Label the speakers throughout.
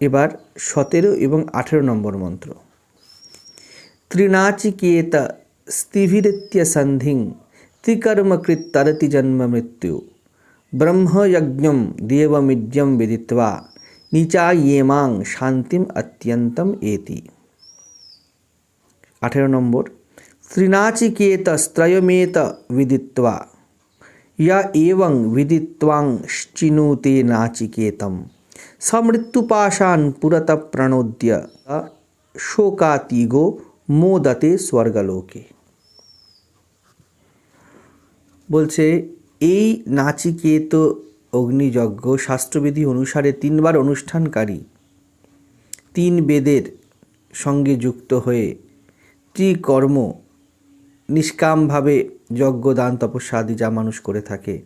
Speaker 1: এবার সতেরো এবং আঠেরো নম্বর মন্ত্র। ত্রিনাচিকেত স্থিভিরিত্য সন্ধিং ত্রিকর্মকৃত তরতি জন্ম মৃত্যু। ব্রহ্মযজ্ঞম দেবমিদ্যম বিদিত্বা নিচায়েমাং শান্তিম অত্যন্তম এতি। আঠেরো নম্বর। ত্রিনাচিকেত স্ত্রয়মেত বিদিত্বা। ইয়া এবং বিদিত্বাং চিনুতে নাচিকেতম। সমৃত্যুপাশান পুরত প্রণোদ্য শোকাতিগো মোদতে স্বর্গলোকে বলছে এই নাচিকেত অগ্নিযজ্ঞ শাস্ত্রবিধি অনুসারে তিনবার অনুষ্ঠানকারী তিন বেদের সঙ্গে যুক্ত হয়ে ত্রিকর্ম নিষ্কামভাবে যজ্ঞ, দান, তপস্যা আদি যা মানুষ করে থাকে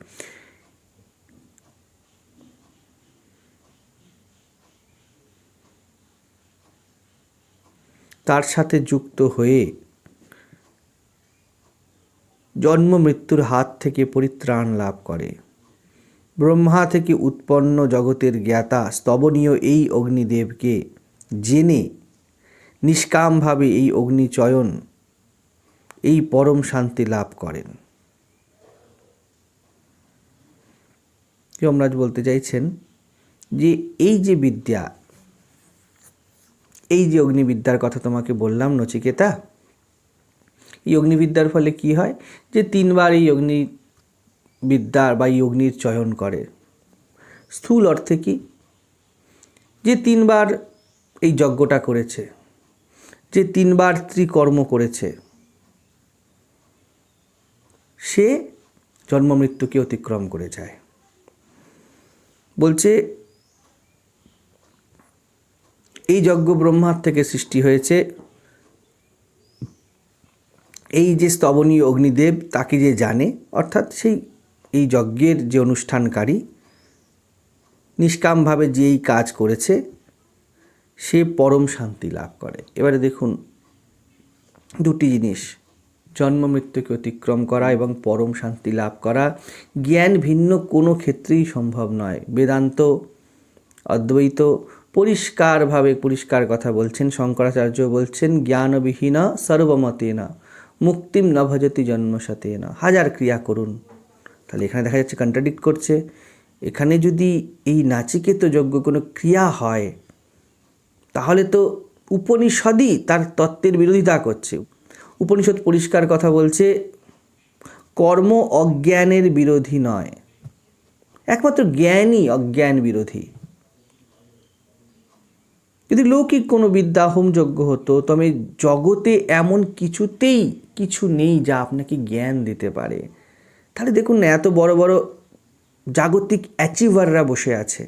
Speaker 1: তার সাথে যুক্ত হয়ে জন্ম মৃত্যুর হাত থেকে পরিত্রাণ লাভ করে। ব্রহ্মা থেকে উৎপন্ন জগতের জ্ঞাতা স্তবনীয় এই অগ্নিদেবকে জেনে নিষ্কামভাবে এই অগ্নিচয়ন, এই পরম শান্তি লাভ করেন। যমরাজ বলতে চাইছেন যে এই যে বিদ্যা এই যে অগ্নিবিদ্যার কথা তোমাকে বললাম, নচিকেতা, এই অগ্নিবিদ্যার ফলে কি হয় যে তিনবার এই অগ্নি বিদ্যার বা এই অগ্নির চয়ন করে। স্থূল অর্থে কি? যে তিনবার এই যজ্ঞটা করেছে, যে তিনবার ত্রিকর্ম করেছে, সে জন্ম মৃত্যুকে অতিক্রম করে যায়। বলছে এই যজ্ঞ ব্রহ্মার থেকে সৃষ্টি হয়েছে। এই যে স্তবনীয় অগ্নিদেব, তাকে যে জানে, অর্থাৎ সেই, এই যজ্ঞের যে অনুষ্ঠানকারী, নিষ্কামভাবে যে এই কাজ করেছে, সে পরম শান্তি লাভ করে। এবারে দেখুন, দুটি জিনিস, জন্ম মৃত্যুকে অতিক্রম করা এবং পরম শান্তি লাভ করা। জ্ঞান ভিন্ন কোনো ক্ষেত্রেই সম্ভব নয়। বেদান্ত, অদ্বৈত পরিষ্কারভাবে পরিষ্কার কথা বলছেন, শঙ্করাচার্য বলছেন, জ্ঞানবিহীন সর্বমতে না মুক্তিম ন ভজতি জন্মসাতে না হাজার ক্রিয়া করুন। তাহলে এখানে দেখা যাচ্ছে কন্ট্রাডিক্ট করছে। এখানে যদি এই নাচিকেত যজ্ঞ কোনো ক্রিয়া হয়, তাহলে তো উপনিষদই তার তত্ত্বের বিরোধিতা করছে। উপনিষদ পরিষ্কার কথা বলছে, কর্ম অজ্ঞানের বিরোধী নয়। একমাত্র জ্ঞানই অজ্ঞান বিরোধী। যদি লৌকিক কোনো বিদ্যা হোমযজ্ঞ হতো, তবে জগতে এমন কিছুতেই কিছু নেই যা আপনাকে জ্ঞান দিতে পারে। তাহলে দেখুন না, এত বড় বড় জাগতিক অ্যাচিভাররা বসে আছে।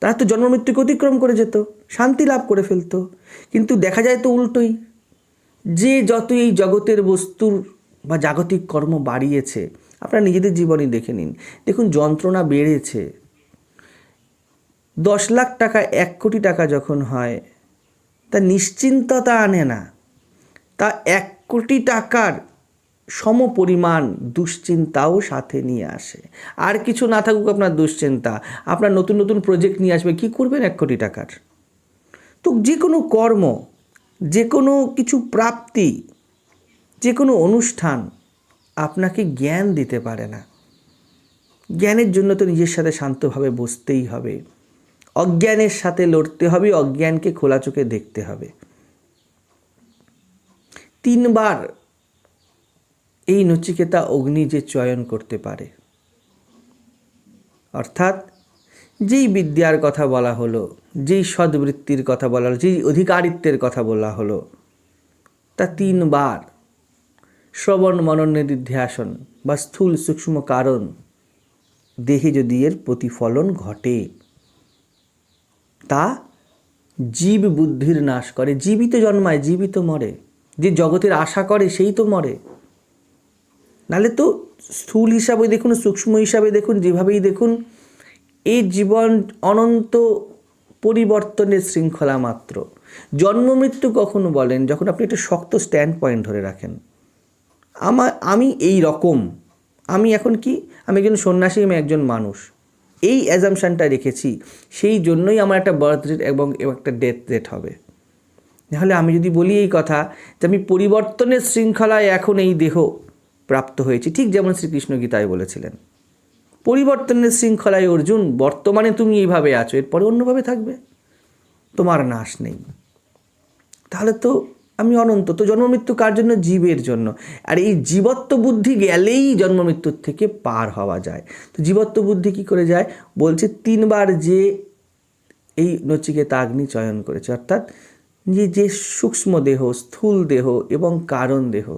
Speaker 1: তারা তো জন্ম মৃত্যুকে অতিক্রম করে যেত, শান্তি লাভ করে ফেলতো। কিন্তু দেখা যায় তো উল্টোই, যে যত এই জগতের বস্তুর বা জাগতিক কর্ম বাড়িয়েছে, আপনারা নিজেদের জীবনে দেখে নিন। দেখুন যন্ত্রণা বেড়েছে দশ লাখ টাকা, এক কোটি টাকা যখন হয়, তা নিশ্চিন্ততা আনে না। তা এক কোটি টাকার সম পরিমাণ দুশ্চিন্তাও সাথে নিয়ে আসে। আর কিছু না থাকুক আপনার দুশ্চিন্তা, আপনার নতুন নতুন প্রজেক্ট নিয়ে আসবে, কী করবেন এক কোটি টাকার? তো যে কোনো কর্ম, যে কোনো কিছু প্রাপ্তি, যে কোনো অনুষ্ঠান আপনাকে জ্ঞান দিতে পারে না। জ্ঞানের জন্য তো নিজের সাথে শান্তভাবে বসতেই হবে। অজ্ঞানের সাথে লড়তে হবে, অজ্ঞানকে খোলা চোখে দেখতে হবে। তিনবার এই নচিকেতা অগ্নি যে চয়ন করতে পারে, অর্থাৎ যেই বিদ্যার কথা বলা হলো, যেই সদ্বৃত্তির কথা বলা হলো, যেই অধিকারিত্বের কথা বলা হলো, তা তিনবার শ্রবণ মনন নিধিধ্যাসন বা স্থূল সূক্ষ্ম কারণ দেহে যদি এর প্রতিফলন ঘটে। তা জীব বুদ্ধির নাশ করে। জীবিত জন্মায়, জীবিত মরে। যে জগতের আশা করে, সেই তো মরে। নালে তো স্থূল হিসাবে দেখুন, সূক্ষ্ম হিসাবে দেখুন, যেভাবেই দেখুন এই জীবন অনন্ত পরিবর্তনের শৃঙ্খলা মাত্র। জন্ম মৃত্যু কখনো বলেন, যখন আপনি একটা শক্ত স্ট্যান্ড পয়েন্ট ধরে রাখেন। আমার আমি এই রকম। আমি এখন কি? আমি একজন সন্ন্যাসী, আমি একজন মানুষ। এই অ্যাজামশানটা রেখেছি, সেই জন্যই আমার একটা বার্থ রেট এবং একটা ডেথ রেট হবে। নাহলে আমি যদি বলি এই কথা যে আমি পরিবর্তনের শৃঙ্খলায় এখন এই দেহ প্রাপ্ত হয়েছি, ঠিক যেমন শ্রীকৃষ্ণ গীতায় বলেছিলেন। পরিবর্তনের শৃঙ্খলায় অর্জুন, বর্তমানে তুমি এইভাবে আছো, এরপরে অন্যভাবে থাকবে। তোমার নাশ নেই। তাহলে তো আমি অনন্ত, তো জন্মমৃত্যু কার জন্য? জীবের জন্য। আর এই জীবত্ব বুদ্ধি গেলেই জন্মমৃত্যুর থেকে পার হওয়া যায়। তো জীবত্ব বুদ্ধি কি করে যায়? বলছে তিনবার যে এই নচিকেতা আগ্নি চয়ন করেছে, অর্থাৎ যে যে সূক্ষ্ম দেহ, স্থূল দেহ এবং কারণ দেহ,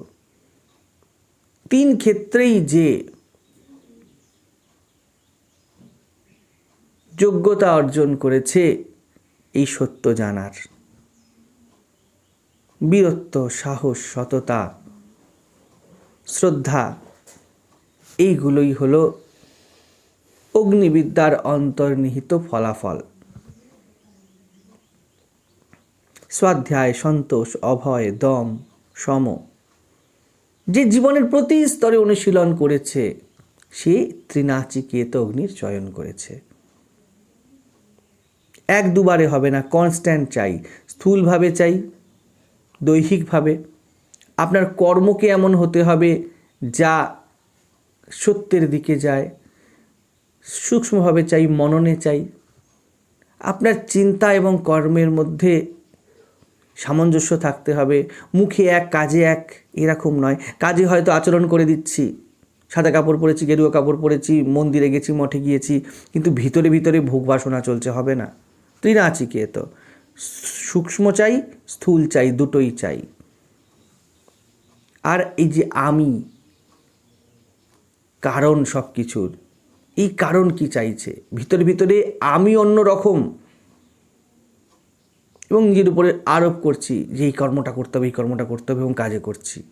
Speaker 1: তিন ক্ষেত্রেই যে যোগ্যতা অর্জন করেছে, এই সত্য জানার। বীরত্ব, সাহস, সততা, শ্রদ্ধা, এইগুলোই হলো অগ্নিবিদ্যার অন্তর্নিহিত ফলাফল। স্বাধ্যায়, সন্তোষ, অভয়, দম, সম। যে জীবনের প্রতি স্তরে অনুশীলন করেছে, সে ত্রিনাচিকেত অগ্নির চয়ন করেছে। এক দুবারে হবে না কনস্ট্যান্ট চাই, স্থূলভাবে চাই। দৈহিকভাবে আপনার কর্মকে এমন হতে হবে যা সত্যের দিকে যায়, সূক্ষ্মভাবে চাই, মননে চাই। আপনার চিন্তা এবং কর্মের মধ্যে সামঞ্জস্য থাকতে হবে। মুখে এক, কাজে এক এরকম নয়। কাজে হয়তো আচরণ করে দিচ্ছি। সাদা কাপড় পরেছি, গেরুয়া কাপড় পরেছি, মন্দিরে গেছি, মঠে গিয়েছি, কিন্তু ভিতরে ভিতরে ভোগ বাসনা চলছে, হবে না। ত্রিনাচিকেত সূক্ষ্ম চাই, স্থূল চাই, দুটোই চাই। আর এই যে আমি, কারণ সব কিছুর এই কারণ কি চাইছে? ভিতরে ভিতরে আমি অন্য রকম। এবং নিজের উপরে আরোপ করছি যে এই কর্মটা করতে হবে, এই কর্মটা করতে হবে এবং কাজে করছি।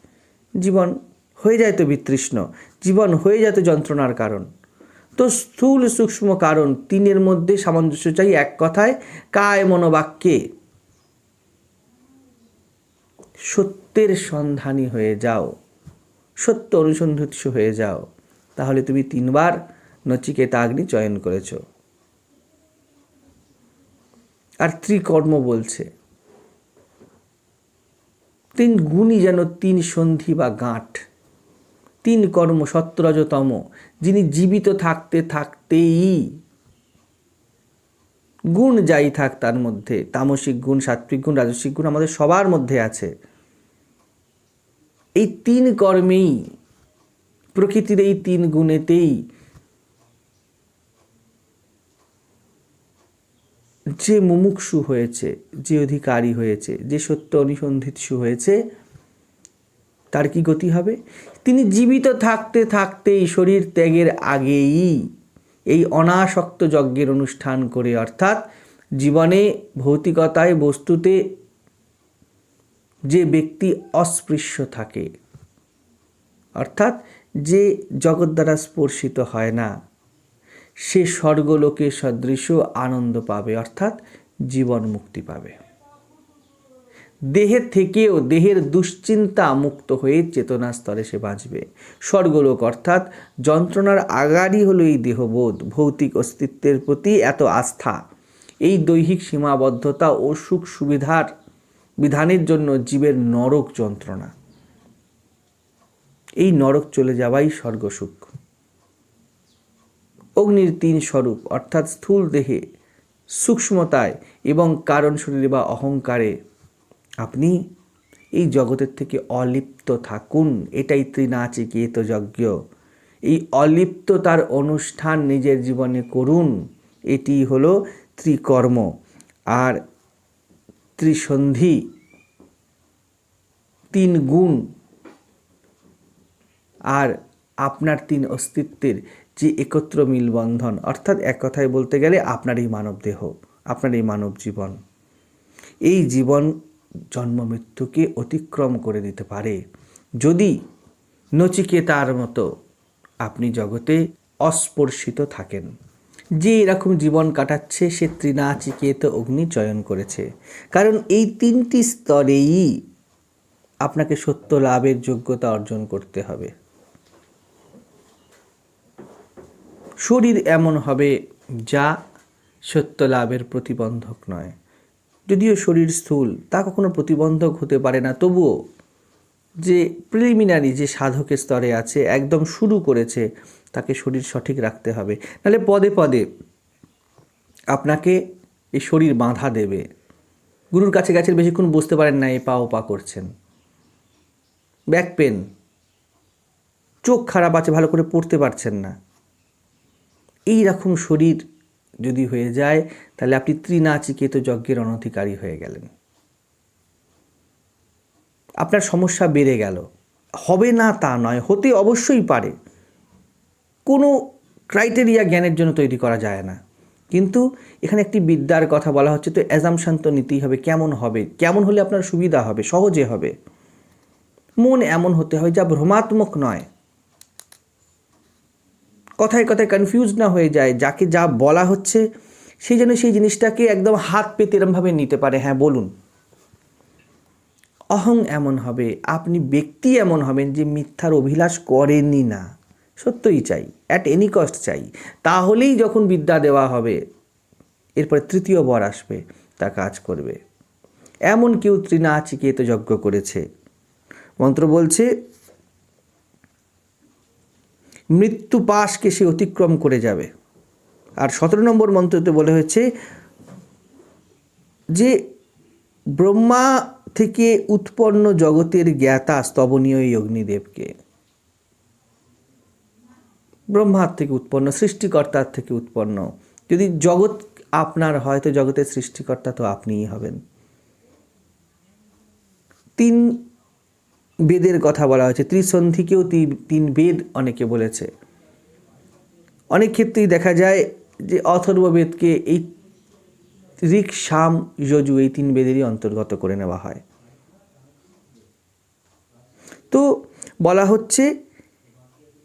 Speaker 1: জীবন হয়ে যায় তো বিতৃষ্ণ, জীবন হয়ে যায় তো যন্ত্রণার কারণ। তো স্থূল সূক্ষ্ম কারণ, তিনের মধ্যে সামঞ্জস্য চাই এক কথায়, কায় মনোবাক্যে। সত্যের সন্ধানী হয়ে যাও, সত্য অনুসন্ধিত হয়ে যাও। তাহলে তুমি তিনবার নচিকেতা অগ্নি চয়ন করেছ। আর ত্রিকর্ম বলছে, তিন গুণই যেন তিন সন্ধি বা গাঁট। তিন কর্ম সত্যরজতম যিনি জীবিত থাকতে থাকতেই গুণ যাই থাক তার মধ্যে। তামসিক গুণ সাত্বিক গুণ, রাজস্বিক গুণ আমাদের সবার মধ্যে আছে। এই তিন কর্মেই, প্রকৃতির এই তিন গুণেতেই যে মুমুক্ষু হয়েছে, যে অধিকারী হয়েছে, যে সত্য অনুসন্ধিৎসু হয়েছে, তার কি গতি হবে? তিনি জীবিত থাকতে থাকতেই শরীর ত্যাগের আগেই এই অনাসক্ত যজ্ঞের অনুষ্ঠান করে, অর্থাৎ জীবনে ভৌতিকতায় বস্তুতে যে ব্যক্তি অস্পৃশ্য থাকে, অর্থাৎ যে জগৎ দ্বারা স্পর্শিত হয় না, সে স্বর্গলোকে সদৃশ আনন্দ পাবে, অর্থাৎ জীবন মুক্তি পাবে। দেহের থেকেও দেহের দুশ্চিন্তা মুক্ত হয়ে চেতনা স্তরে সে বাঁচবে। স্বর্গলোক, অর্থাৎ যন্ত্রণার আগারই হলো এই দেহবোধ, ভৌতিক অস্তিত্বের প্রতি এত আস্থা। এই দৈহিক সীমাবদ্ধতা ও সুখ সুবিধার বিধানের জন্য জীবের নরক যন্ত্রণা। এই নরক চলে যাওয়াই স্বর্গসুখ অগ্নির তিন স্বরূপ, অর্থাৎ স্থূল দেহে সূক্ষ্মতায় এবং কারণ শরীরে বা অহংকারে আপনি এই জগতের থেকে অলিপ্ত থাকুন। এটাই ত্রিনাচিকেত যজ্ঞ। এই অলিপ্ততার অনুষ্ঠান নিজের জীবনে করুন। এটি হলো ত্রিকর্ম। আর ত্রিসন্ধি তিন গুণ, আর আপনার তিন অস্তিত্বের যে একত্র মিলবন্ধন, অর্থাৎ এক কথায় বলতে গেলে আপনার এই মানব দেহ, আপনার এই মানব জীবন, এই জীবন জন্ম মৃত্যুকে অতিক্রম করে দিতে পারে। যদি নচিকেতার মতো আপনি জগতে অস্পর্শিত থাকেন যে এরকম জীবন কাটাচ্ছে, সে ত্রিনাচিকেত অগ্নি চয়ন করেছে। কারণ এই তিনটি স্তরেই আপনাকে সত্য লাভের যোগ্যতা অর্জন করতে হবে। শরীর এমন হবে যা সত্য লাভের প্রতিবন্ধক নয়। যদিও শরীর স্থূল, তা কখনো প্রতিবন্ধক হতে পারে না। তবুও যে প্রিলিমিনারি যে সাধকের স্তরে আছে, একদম শুরু করেছে তাকে শরীর সঠিক রাখতে হবে। নাহলে পদে পদে আপনাকে এই শরীর বাঁধা দেবে। গুরুর কাছে গেছেন বেশিক্ষণ বুঝতে পারেন না, এই পা ও পা করছেন। Back pain. চোখ খারাপ আছে, ভালো করে পড়তে পারছেন না। এই রকম শরীর যদি হয়ে যায়, তাহলে আপনি ত্রিনাচিকেত যজ্ঞের অনধিকারী হয়ে গেলেন। আপনার সমস্যা বেড়ে গেল। হবে না তা নয়, হতে অবশ্যই পারে। কোনো ক্রাইটেরিয়া জ্ঞানের জন্য তৈরি করা যায় না। কিন্তু এখানে একটি বিদ্যার কথা বলা হচ্ছে, তো অ্যাজামশান তো নিতেই হবে, কেমন হবে? কেমন হলে আপনার সুবিধা হবে? সহজে হবে। মন এমন হতে হয় যা ভ্রমাত্মক নয়। কথায় কথায় কনফিউজ না হয়ে যায়, যাকে যা বলা হচ্ছে সেই জন্য সেই জিনিসটাকে একদম হাত পেতে এরমভাবে নিতে পারে। হ্যাঁ বলুন। অহং এমন হবে, আপনি ব্যক্তি এমন হবেন যে মিথ্যার অভিলাষ করেনই না। সত্যই চাই অ্যাট এনি কস্ট চাই। তাহলেই যখন বিদ্যা দেওয়া হবে, এরপরে তৃতীয় বর আসবে, তা কাজ করবে। এমন কেউ ত্রিনাচিকেত যজ্ঞ করেছে। মন্ত্র বলছে, মৃত্যু পাশকে সে অতিক্রম করে যাবে। আর সতেরো নম্বর মন্ত্রতে বলে হয়েছে, যে ব্রহ্মা থেকে উৎপন্ন জগতের জ্ঞাতা স্তবনীয় অগ্নিদেবকে। ব্রহ্মার থেকে উৎপন্ন, সৃষ্টিকর্তার থেকে উৎপন্ন। যদি জগৎ আপনার হয়, তো জগতের সৃষ্টিকর্তা তো আপনিই হবেন। তিন বেদের কথা বলা হয়েছে। ত্রিসন্ধিকেও তিন বেদ অনেকে বলেছে। অনেক ক্ষেত্রেই দেখা যায় যে অথর্ববেদকে এই ঋক শাম যজু এই তিন বেদেরই অন্তর্গত করে নেওয়া হয়। তো বলা হচ্ছে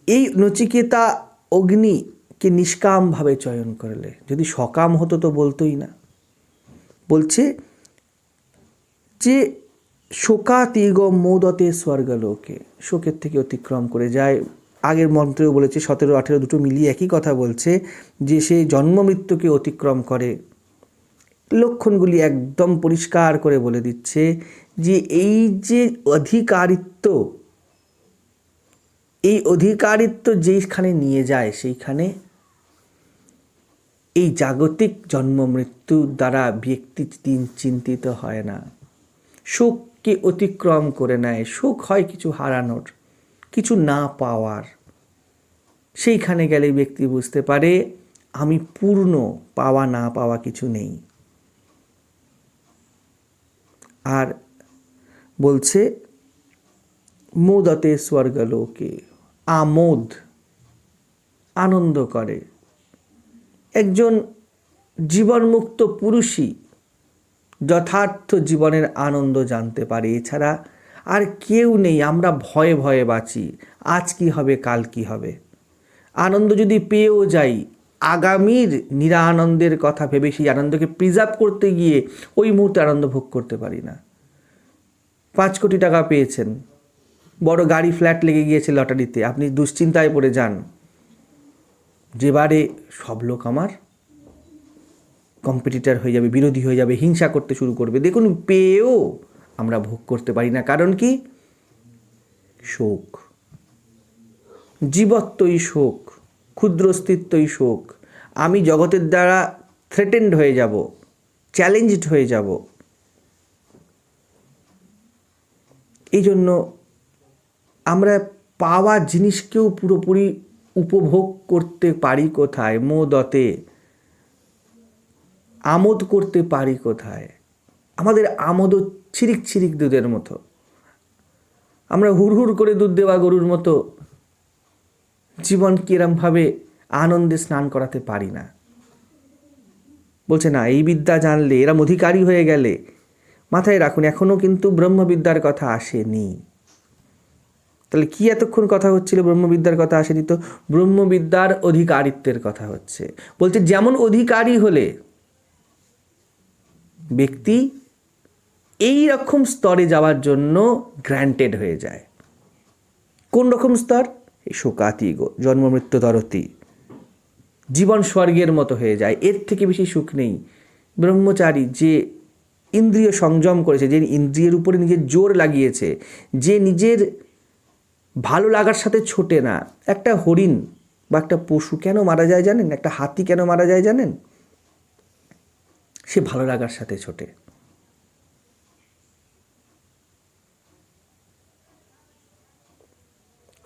Speaker 1: এই নচিকেতা অগ্নিকে নিষ্কামভাবে চয়ন করলে, যদি সকাম হতো তো বলতোই না। বলছে যে শোকাতিগ মোদতে স্বর্গলোকে, শোকের থেকে অতিক্রম করে যায়। আগের মন্ত্রেও বলেছে, সতেরো, আঠেরো দুটো মিলিয়ে একই কথা বলছে যে সে জন্ম মৃত্যুকে অতিক্রম করে। লক্ষণগুলি একদম পরিষ্কার করে বলে দিচ্ছে যে এই যে অধিকারিত্ব এই অধিকারিত্ব যেইখানে নিয়ে যায় সেইখানে এই জাগতিক জন্ম মৃত্যু দ্বারা ব্যক্তি দিন চিন্তিত হয় না। শোককে অতিক্রম করে নেয়। শোক হয় কিছু হারানোর, কিছু না পাওয়ার। সেইখানে গেলে ব্যক্তি বুঝতে পারে, আমি পূর্ণ পাওয়া না পাওয়া কিছু নেই। আর বলছে, মোদতে স্বর্গলোকে। আমোদ, আনন্দ করে। একজন জীবনমুক্ত পুরুষই যথার্থ জীবনের আনন্দ জানতে পারে। এছাড়া আর কেউ নেই, আমরা ভয়ে ভয়ে বাঁচি। আজ কি হবে, কাল কি হবে? আনন্দ যদি পেয়েও যাই, আগামীর নিরানন্দের কথা ভেবে সেই আনন্দকে প্রিজার্ভ করতে গিয়ে ওই মুহূর্তে আনন্দ ভোগ করতে পারি না। পাঁচ কোটি টাকা পেয়েছেন। বড় গাড়ি ফ্ল্যাট লেগে গিয়েছে লটারিতে। আপনি দুশ্চিন্তায় পড়ে যান। যেবারে সব লোক আমার কম্পিটিটার হয়ে যাবে, বিরোধী হয়ে যাবে, হিংসা করতে শুরু করবে। দেখুন, পেয়েও আমরা ভোগ করতে পারি না। কারণ কি? শোক। জীবত্বই শোক ক্ষুদ্র অস্তিত্বই শোক। আমি জগতের দ্বারা থ্রেটেন্ড হয়ে যাব চ্যালেঞ্জড হয়ে যাব। এই জন্য আমরা পাওয়া জিনিসকেও পুরোপুরি উপভোগ করতে পারি কোথায়? মোদতে। আমোদ করতে পারি কোথায়? আমাদের আমোদও ছিরিক ছিরিক দুধের মতো। আমরা হুড় করে দুধ দেওয়া গরুর মতো জীবন কিরমভাবে আনন্দে স্নান করাতে পারি না। বলছে, না, এই বিদ্যা জানলে এরা অধিকারী হয়ে গেলে মাথায় রাখুন এখনও কিন্তু ব্রহ্মবিদ্যার কথা আসেনি। তাহলে কি এতক্ষণ কথা হচ্ছিল? ব্রহ্মবিদ্যার কথা আসেনি তো। ব্রহ্মবিদ্যার অধিকারিত্বের কথা হচ্ছে। বলছে, যেমন অধিকারী হলে ব্যক্তি এই রকম স্তরে যাওয়ার জন্য গ্র্যান্টেড হয়ে যায়। কোন রকম স্তর? শোকাতি জন্ম, মৃত্যু তরতি জীবন স্বর্গের মতো হয়ে যায়। এর থেকে বেশি সুখ নেই। ব্রহ্মচারী যে ইন্দ্রিয় সংযম করেছে, যে ইন্দ্রিয়ের উপরে নিজের জোর লাগিয়েছে, যে নিজের ভালো লাগার সাথে ছোটে না। একটা হরিণ বা একটা পশু কেন মারা যায় জানেন? একটা হাতি কেন মারা যায় জানেন? সে ভালো লাগার সাথে ছোটে।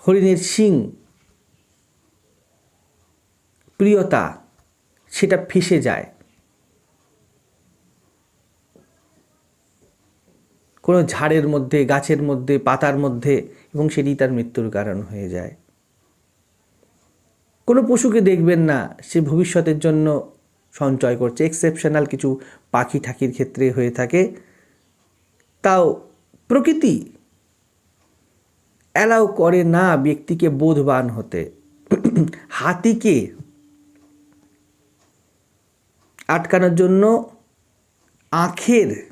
Speaker 1: হরিণের শিং প্রিয়তা, সেটা ফেসে যায়। কোনো ঝাড়ের মধ্যে, গাছের মধ্যে, পাতার মধ্যে এবং সেটি তার মৃত্যুর কারণ হয়ে যায়। কোনো পশুকে দেখবেন না, সে ভবিষ্যতের জন্য সঞ্চয় করছে। এক্সেপশনাল কিছু পাখি ঠাকির ক্ষেত্রে হয়ে থাকে। তাও প্রকৃতি অ্যালাউ করে না ব্যক্তিকে বোধবান হতে। হাতিকে আটকানোর জন্য আখের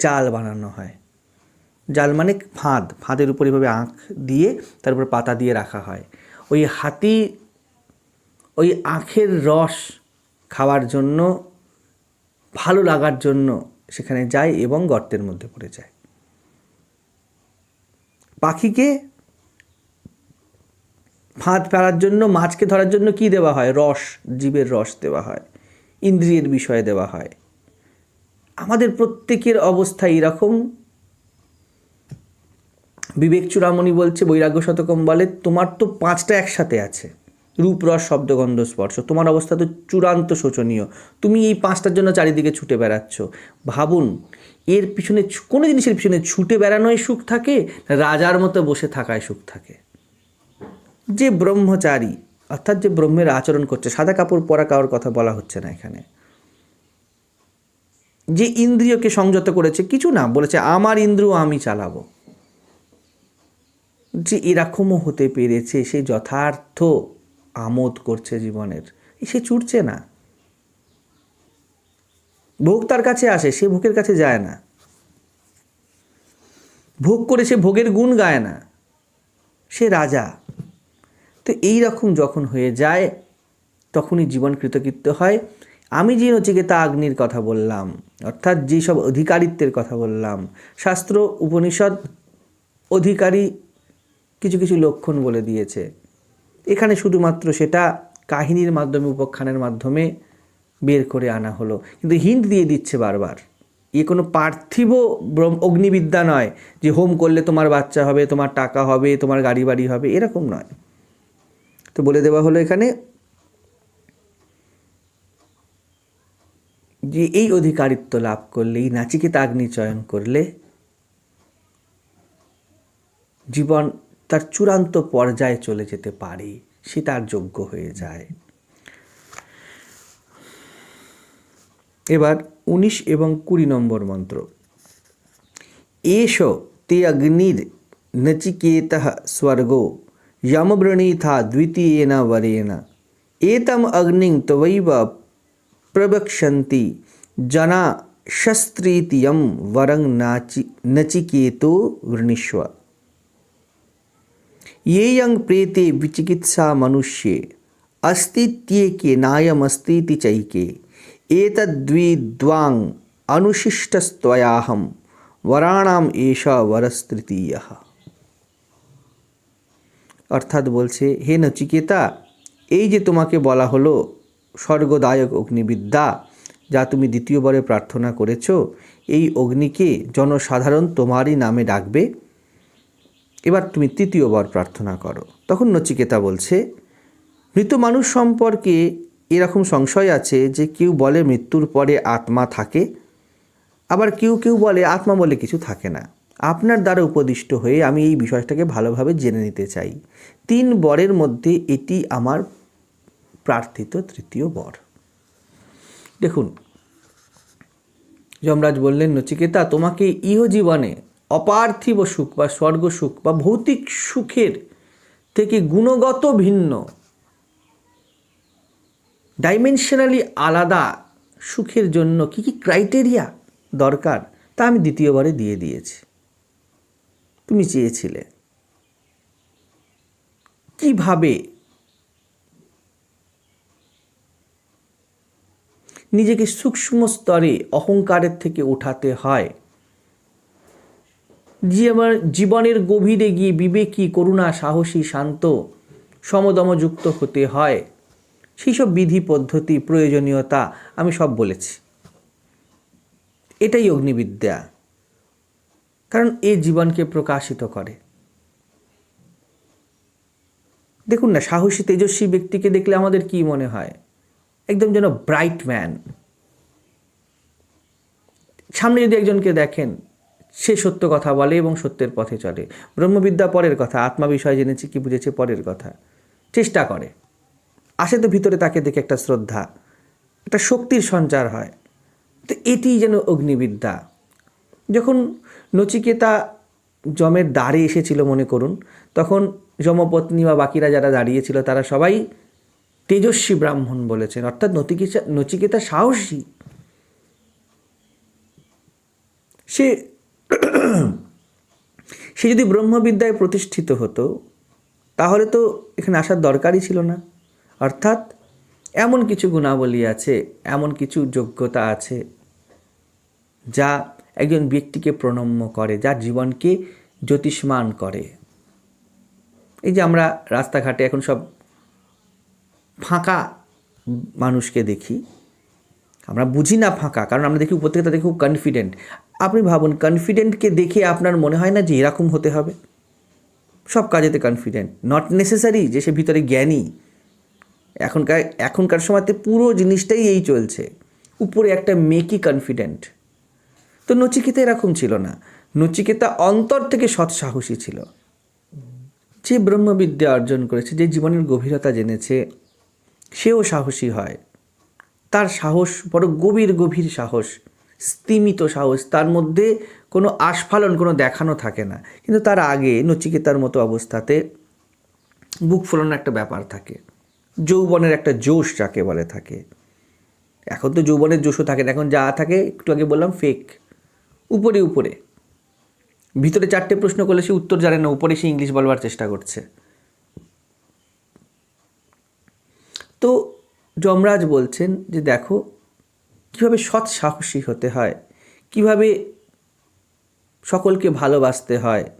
Speaker 1: জাল বানানো হয়। জাল মানে ফাঁদ, ফাঁদের উপর এভাবে আঁখ দিয়ে তার উপর পাতা দিয়ে রাখা হয়। ওই হাতি, ওই আখের রস খাওয়ার জন্য, ভালো লাগার জন্য সেখানে যায় এবং গর্তের মধ্যে পড়ে যায়। পাখিকে ফাঁদ ফেলার জন্য, মাছকে ধরার জন্য কি দেওয়া হয়? রস, জীবের রস দেওয়া হয়, ইন্দ্রিয়ের বিষয়ে দেওয়া হয়। আমাদের প্রত্যেকের অবস্থা এরকম বিবেক চূড়ামণি বলছে, বৈরাগ্য শতকম বলে, তোমার তো পাঁচটা একসাথে আছে। রূপ, রস, শব্দ, গন্ধ, স্পর্শ। তোমার অবস্থা তো চূড়ান্ত শোচনীয়। তুমি এই পাঁচটার জন্য চারিদিকে ছুটে বেড়াচ্ছ। ভাবুন, এর পিছনে কোনো জিনিসের পিছনে ছুটে বেড়ানোয় সুখ থাকে রাজার মতো বসে থাকায় সুখ থাকে? যে ব্রহ্মচারী, অর্থাৎ যে ব্রহ্মের আচরণ করছে, সাদা কাপড় পরা কারোর কথা বলা হচ্ছে না এখানে। যে ইন্দ্রিয়কে সংযত করেছে, কিছু না, বলেছে, আমার ইন্দ্রিয় আমি চালাবো। যে এরকমও হতে পেরেছে, সে যথার্থ আমোদ করছে জীবনের। সে ছুটছে না। ভোগ তার কাছে আসে, সে ভোগের কাছে যায় না। ভোগ করে সে ভোগের গুণ গায় না। সে রাজা। তো এই রকম যখন হয়ে যায়, তখনই জীবন কৃতকৃত্য হয়। আমি যে নচিকেতা আগ্নির কথা বললাম, অর্থাৎ যেসব অধিকারিত্বের কথা বললাম, শাস্ত্র, উপনিষদ, অধিকারী কিছু কিছু লক্ষণ বলে দিয়েছে। এখানে শুধুমাত্র সেটা কাহিনীর মাধ্যমে, উপাখ্যানের মাধ্যমে বের করে আনা হলো। কিন্তু হিন্ট দিয়ে দিচ্ছে বারবার। এ কোনো পার্থিব অগ্নিবিদ্যা নয় যে হোম করলে তোমার বাচ্চা হবে, তোমার টাকা হবে, তোমার গাড়ি বাড়ি হবে, এরকম নয়। তো বলে দেওয়া হলো এখানে যে এই অধিকারিত্ব লাভ করলে, এই নাচিকেতা আগ্নি চয়ন করলে জীবন তার চূড়ান্ত পর্যায়ে চলে যেতে পারে, সে তার যোগ্য হয়ে যায়। এবার ১৯ এবং কুড়ি নম্বর মন্ত্র। এষ তে অগ্নির নচিকেত স্বর্গ যমবৃণীথা দ্বিতীয়েন বরেণ। এতম অগ্নি তবৈব প্রবক্ষন্তি জনা শস্ত্রীতিয়ম, বরং নাচি নচিকেতো বৃণীষ্ব येयं प्रेते विचिकित्सा मनुष्ये अस्तित्येके नायमस्तीति चैके एतद्विद्वाङ् अनुशिष्टस्त्वयाहं वराणाम् एष वरस्तृतीयः অর্থাৎ বলছে হে নচিকেতা এই যে তোমাকে বলা হলো স্বর্গদায়ক অগ্নিবিদ্যা যা তুমি দ্বিতীয়বারে প্রার্থনা করেছ এই অগ্নিকে জনসাধারণ তোমারই নামে ডাকবে এবার তুমি তৃতীয়বার প্রার্থনা করো। তখন নচিকেতা বলছে, মৃত মানুষ সম্পর্কে এরকম সংশয় আছে যে কেউ বলে মৃত্যুর পরে আত্মা থাকে, আবার কেউ কেউ বলে আত্মা বলে কিছু থাকে না। আপনার দ্বারা উপদিষ্ট হয়ে আমি এই বিষয়টাকে ভালোভাবে জেনে নিতে চাই। তিন বরের মধ্যে এটি আমার প্রার্থিত তৃতীয় বর। দেখুন, যমরাজ বললেন, নচিকেতা, তোমাকে ইহ জীবনে অপার্থিব সুখ বা স্বর্গ সুখ বা ভৌতিক সুখের থেকে গুণগত ভিন্ন ডাইমেনশনালি আলাদা সুখের জন্য কি কি ক্রাইটেরিয়া দরকার তা আমি দ্বিতীয়বারে দিয়ে দিয়েছি। তুমি চেয়েছিলে। কীভাবে নিজেকে সূক্ষ্ম স্তরে অহংকারের থেকে উঠাতে হয়? জীবনের গভীরে গিয়ে বিবেকী, করুণা, সাহসী, শান্ত সমদমযুক্ত হতে হয় সেই সব বিধি, পদ্ধতি, প্রয়োজনীয়তা আমি সব বলেছি। এটাই অগ্নিবিদ্যা। কারণ এ জীবনকে প্রকাশিত করে। দেখুন না, সাহসী, তেজস্বী ব্যক্তিকে দেখলে আমাদের কি মনে হয়? একদম যেন ব্রাইট ম্যান। সামনে যদি একজনকে দেখেন সে সত্য কথা বলে এবং সত্যের পথে চলে। ব্রহ্মবিদ্যা পরের কথা আত্মা বিষয় জেনেছে কি বুঝেছে পরের কথা। চেষ্টা করে। আসে তো ভিতরে তাকে দেখে একটা শ্রদ্ধা, একটা শক্তির সঞ্চার হয়। তো এটি যেন অগ্নিবিদ্যা। যখন নচিকেতা যমের দ্বারে এসেছিল মনে করুন, তখন যমপত্নী বা বাকিরা যারা দাঁড়িয়েছিল, তারা সবাই তেজস্বী ব্রাহ্মণ বলেছেন। অর্থাৎ নচিকেতা নচিকেতা সাহসী। সে সে যদি ব্রহ্মবিদ্যায় প্রতিষ্ঠিত হতো, তাহলে তো এখানে আসার দরকারই ছিল না। অর্থাৎ এমন কিছু গুণাবলী আছে, এমন কিছু যোগ্যতা আছে, যা একজন ব্যক্তিকে প্রণম্য করে যা জীবনকে জ্যোতিষ্মান করে। এই যে আমরা রাস্তাঘাটে এখন সব ফাঁকা মানুষকে দেখি, আমরা বুঝি না ফাঁকা, কারণ আমরা দেখি উপর থেকে তাদের খুব কনফিডেন্ট আপনি ভাবুন কনফিডেন্টকে দেখে আপনার মনে হয় না যে এরকম হতে হবে? সব কাজেতে কনফিডেন্ট নট নেসেসারি যে সে ভিতরে জ্ঞানী। এখনকার এখনকার সময়তে পুরো জিনিসটাই এই চলছে। উপরে একটা মেকি কনফিডেন্ট তো নচিকেতা এরকম ছিল না। নচিকেতা অন্তর থেকে সৎ সাহসী ছিল। যে ব্রহ্মবিদ্যা অর্জন করেছে, যে জীবনের গভীরতা জেনেছে, সেও সাহসী হয়। তার সাহস বড় গভীর গভীর সাহস। স্তিমিত সাহস, তার মধ্যে কোনো আস্ফালন, কোনো দেখানো থাকে না। কিন্তু তার আগে নচিকেতার মতো অবস্থাতে বুক ফোলানোর একটা ব্যাপার থাকে। যৌবনের একটা জোশ যাকে বলে থাকে। এখন তো যৌবনের জোশও থাকে না, এখন যা থাকে, একটু আগে বললাম ফেক উপরে উপরে। ভিতরে চারটে প্রশ্ন করলে সে উত্তর জানে না, উপরে সে ইংলিশ বলবার চেষ্টা করছে। তো যমরাজ বলছেন যে, দেখো কীভাবে সৎ সাহসী হতে হয়? কীভাবে সকলকে ভালোবাসতে হয়?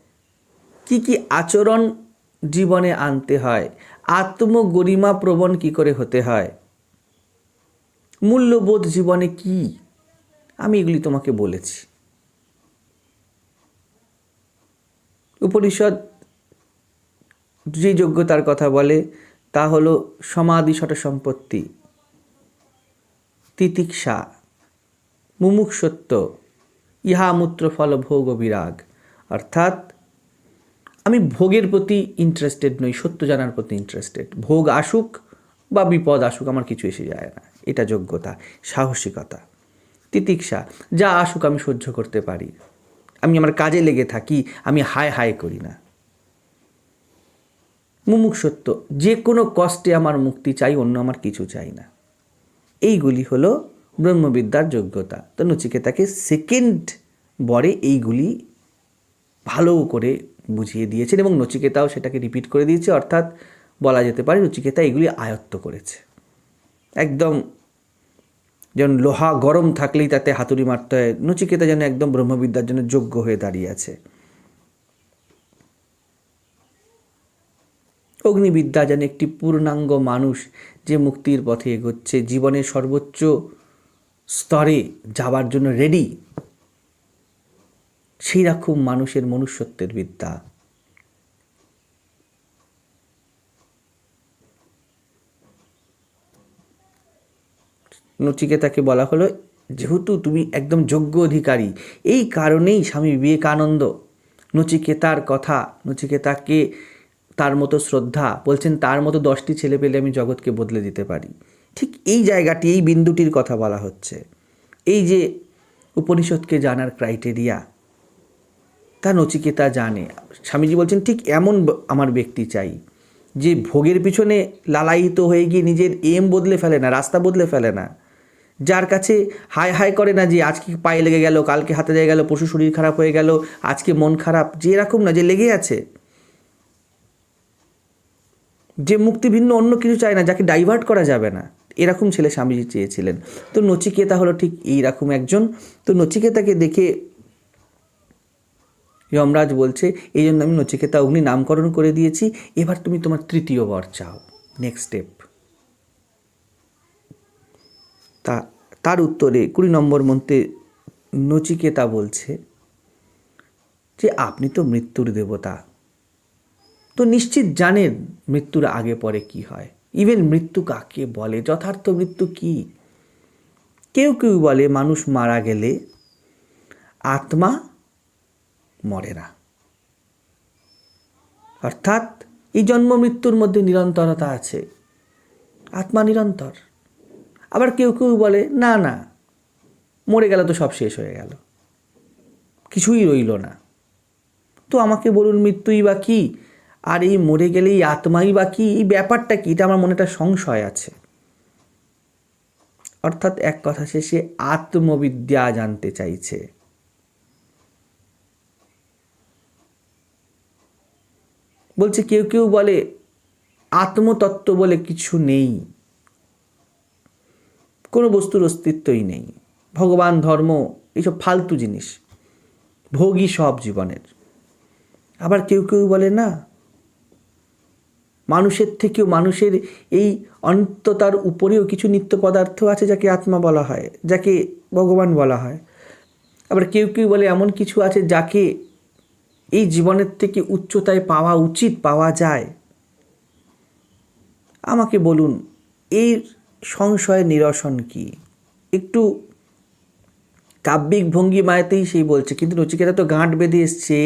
Speaker 1: কি কি আচরণ জীবনে আনতে হয়? আত্মগরিমা প্রবণ কি করে হতে হয়? মূল্যবোধ জীবনে কি? আমি এগুলি তোমাকে বলেছি। উপনিষদ যে যোগ্যতার কথা বলে, তা হলো সমাধিশট সম্পত্তি। তিতিক্ষা মুমুক্ষত্ব ইহা মূত্র ফল ভোগ বিরাগ। অর্থাৎ, আমি ভোগের প্রতি ইন্টারেস্টেড নই, সত্য জানার প্রতি ইন্টারেস্টেড ভোগ আসুক বা বিপদ আসুক, আমার কিছু এসে যায় না। এটা যোগ্যতা, সাহসিকতা। তিতিক্ষা, যা আসুক আমি সহ্য করতে পারি। আমি আমার কাজে লেগে থাকি, আমি হায় হায় করি না। মুমুক্ষত্ব যে কোনো কষ্টে আমার মুক্তি চাই, অন্য আমার কিছু চাই না। এইগুলি হলো ব্রহ্মবিদ্যার যোগ্যতা। তো নচিকেতাকে সেকেন্ড বরে এইগুলি ভালো করে বুঝিয়ে দিয়েছেন এবং নচিকেতাও সেটাকে রিপিট করে দিয়েছে, অর্থাৎ বলা যেতে পারে নচিকেতা এগুলি আয়ত্ত করেছে। একদম যেমন লোহা গরম থাকলেই তাতে হাতুড়ি মারতে হয়, নচিকেতা যেন একদম ব্রহ্মবিদ্যার জন্য যোগ্য হয়ে দাঁড়িয়ে আছে। অগ্নিবিদ্যা যেন একটি পূর্ণাঙ্গ মানুষ যে মুক্তির পথে এগোচ্ছে, জীবনের সর্বোচ্চ স্তরে যাবার জন্য রেডি সেই রকম মানুষের মনুষ্যত্বের বিদ্যা। নচিকেতাকে বলা হলো, যেহেতু তুমি একদম যোগ্য অধিকারী, এই কারণেই স্বামী বিবেকানন্দ নচিকেতার কথা, নচিকেতাকে তার মতো শ্রদ্ধা, বলছেন তার মতো দশটি ছেলে পেলে আমি জগৎকে বদলে দিতে পারি। ঠিক এই জায়গাটি, এই বিন্দুটির কথা বলা হচ্ছে। এই যে উপনিষদকে জানার ক্রাইটেরিয়া, তা নচিকেতা জানে। স্বামীজি বলছেন, ঠিক এমন আমার ব্যক্তি চাই, যে ভোগের পিছনে লালায়িত হয়ে গিয়ে নিজের এম বদলে ফেলে না, রাস্তা বদলে ফেলে না। যার কাছে হাই হাই করে না যে, আজকে পায়ে লেগে গেল, কালকে হাতে লেগে গেল, পশু শরীর খারাপ হয়ে গেল, আজকে মন খারাপ, যে এরকম না, যে লেগে আছে। যে মুক্তি ভিন্ন অন্য কিছু চায় না, যাকে ডাইভার্ট করা যাবে না। এরকম ছেলে স্বামীজি চেয়েছিলেন। তো নচিকেতা হলো ঠিক এইরকম একজন। তো নচিকেতাকে দেখে যমরাজ বলছে, এই জন্য আমি নচিকেতা অগ্নি নামকরণ করে দিয়েছি। এবার তুমি তোমার তৃতীয় বর চাও। নেক্সট স্টেপ তা, তার উত্তরে কুড়ি নম্বর মন্ত্রে নচিকেতা বলছে যে, আপনি তো মৃত্যুর দেবতা। তো নিশ্চিত জানেন মৃত্যুর আগে পরে কি হয়। ইভেন মৃত্যু কাকে বলে? যথার্থ মৃত্যু কি? কেউ কেউ বলে মানুষ মারা গেলে আত্মা মরে না। অর্থাৎ এই জন্ম মৃত্যুর মধ্যে নিরন্তরতা আছে। আত্মা নিরন্তর। আবার কেউ কেউ বলে, না না, মরে গেলে তো সব শেষ হয়ে গেল। কিছুই রইল না। তো আমাকে বলুন মৃত্যুই বা কী? আর এই মরে গেলে এই আত্মাই বা কি? এই ব্যাপারটা কি? এটা আমার মনে একটা সংশয় আছে। অর্থাৎ এক কথা শেষে আত্মবিদ্যা জানতে চাইছে। বলছে, কেউ কেউ বলে, আত্মতত্ত্ব বলে কিছু নেই। কোনো বস্তুর অস্তিত্বই নেই। ভগবান, ধর্ম, এইসব ফালতু জিনিস। ভোগী সব জীবনের। আবার কেউ কেউ বলে, না মানুষের থেকেও মানুষের এই অন্ততার উপরেও কিছু নিত্য পদার্থ আছে যাকে আত্মা বলা হয়, যাকে ভগবান বলা হয়। আবার কেউ কেউ বলে এমন কিছু আছে যাকে এই জীবনের থেকে উচ্চতায় পাওয়া উচিত, পাওয়া যায়। আমাকে বলুন, এর সংশয় নিরসন কি? একটু কাব্যিক ভঙ্গি ভঙ্গিমায়তেই সেই বলছে, কিন্তু নচিকেতা তো গাঁট বেঁধে এসছে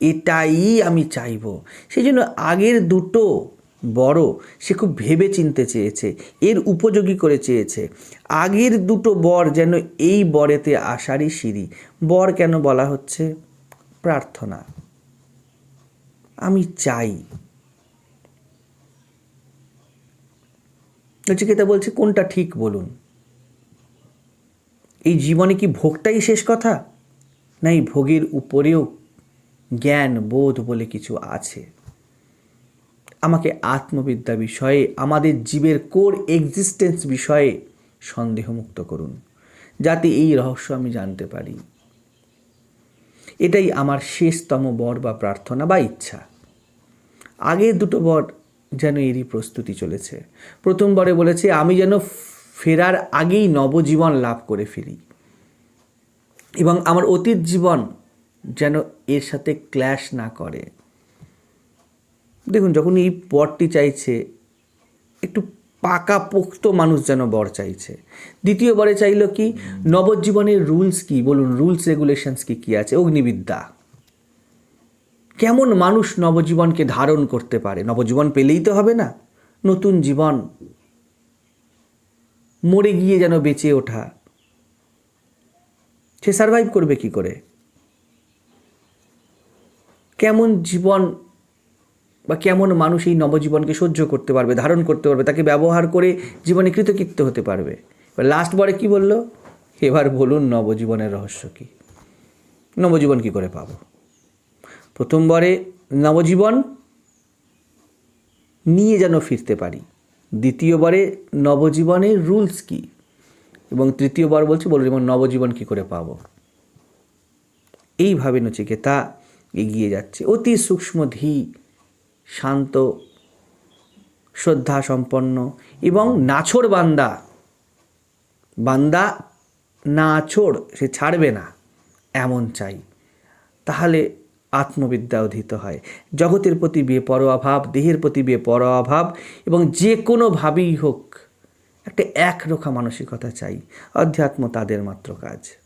Speaker 1: এটাই আমি চাইব। সেই জন্য আগের দুটো বড় সে খুব ভেবে চিনতে চেয়েছে, এর উপযোগী করে চেয়েছে। আগের দুটো বর যেন এই বরেতে আসারই সিঁড়ি। বর কেন বলা হচ্ছে? প্রার্থনা। আমি চাই। নচিকেতা বলছে, কোনটা ঠিক বলুন? এই জীবনে কি ভোগটাই শেষ কথা? না এই ভোগের উপরেও জ্ঞান, বোধ বলে কিছু আছে। আমাকে আত্মবিদ্যা বিষয়ে, আমাদের জীবের কোর এক্সিস্টেন্স বিষয়ে সন্দেহমুক্ত করুন, যাতে এই রহস্য আমি জানতে পারি। এটাই আমার শেষতম বর বা প্রার্থনা বা ইচ্ছা। আগের দুটো বর যেন এরই প্রস্তুতি চলেছে। প্রথম বরে বলেছে, আমি যেন ফেরার আগেই নবজীবন লাভ করে ফিরি এবং আমার অতীত জীবন যেন এর সাথে ক্ল্যাশ না করে। দেখুন, যখন এই বরটি চাইছে, একটু পাকা পোক্ত মানুষ যেন বর চাইছে। দ্বিতীয় বরে চাইল কি, নবজীবনের রুলস কি? বলুন রুলস রেগুলেশনস কি, কী আছে? অগ্নিবিদ্যা। কেমন মানুষ নবজীবনকে ধারণ করতে পারে? নবজীবন পেলেই তো হবে না। নতুন জীবন। মরে গিয়ে যেন বেঁচে ওঠা। সে সারভাইভ করবে কি করে? কেমন জীবন বা কেমন মানুষ এই নবজীবনকে সহ্য করতে পারবে, ধারণ করতে পারবে, তাকে ব্যবহার করে জীবনে কৃতকৃত্য হতে পারবে? লাস্ট বারে কি বলল? এবার বলুন নবজীবনের রহস্য কি? নবজীবন কি করে পাবো? প্রথমবারে নবজীবন নিয়ে যেন ফিরতে পারি। দ্বিতীয়বারে নবজীবনের রুলস কি? এবং তৃতীয়বার বলছে বলুন এবং নবজীবন কি করে পাবো? এইভাবে নচিকেতা এগিয়ে যাচ্ছে। অতি সূক্ষ্ম ধী, শান্ত শ্রদ্ধা সম্পন্ন এবং নাছোড় বান্দা। বান্দা নাছোড় সে ছাড়বে না, এমন চাই। তাহলে আত্মবিদ্যা অধীত হয়। জগতের প্রতি বেপরোয়া ভাব, দেহের প্রতি বেপরোয়া ভাব এবং যে কোনোভাবেই হোক, একটা একরোখা মানসিকতা চাই। অধ্যাত্ম তাদের মাত্র কাজ।